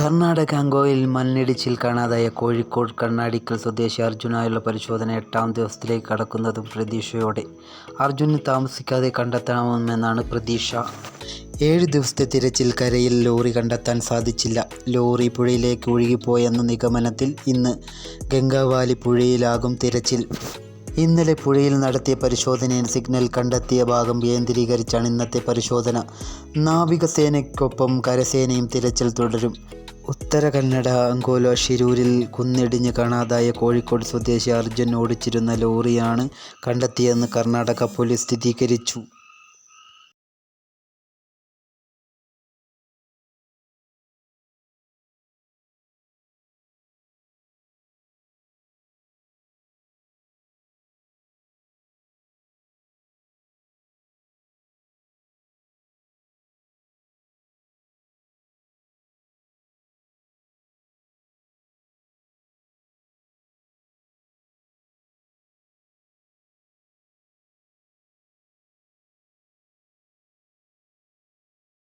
കർണാടക അങ്കോയിൽ മണ്ണിടിച്ചിൽ കാണാതായ കോഴിക്കോട് കണ്ണാടിക്കൽ സ്വദേശി അർജുനായുള്ള പരിശോധന എട്ടാം ദിവസത്തിലേക്ക് കടക്കുന്നതും പ്രതീക്ഷയോടെ. അർജുനെ താമസിക്കാതെ കണ്ടെത്തണമെന്നാണ് പ്രതീക്ഷ. ഏഴ് ദിവസത്തെ തിരച്ചിൽ കരയിൽ ലോറി കണ്ടെത്താൻ സാധിച്ചില്ല. ലോറി പുഴയിലേക്ക് ഒഴുകിപ്പോയെന്ന നിഗമനത്തിൽ ഇന്ന് ഗംഗാവാലി പുഴയിലാകും തിരച്ചിൽ. ഇന്നലെ പുഴയിൽ നടത്തിയ പരിശോധനയിൽ സിഗ്നൽ കണ്ടെത്തിയ ഭാഗം കേന്ദ്രീകരിച്ചാണ് ഇന്നത്തെ പരിശോധന. നാവികസേനയ്ക്കൊപ്പം കരസേനയും തിരച്ചിൽ തുടരും. ഉത്തര കന്നഡ അങ്കോല ഷിരൂരിൽ കുന്നിടിഞ്ഞ് കാണാതായ കോഴിക്കോട് സ്വദേശി അർജുൻ ഓടിച്ചിരുന്ന ലോറിയാണ് കണ്ടെത്തിയതെന്ന് കർണാടക പോലീസ് സ്ഥിരീകരിച്ചു.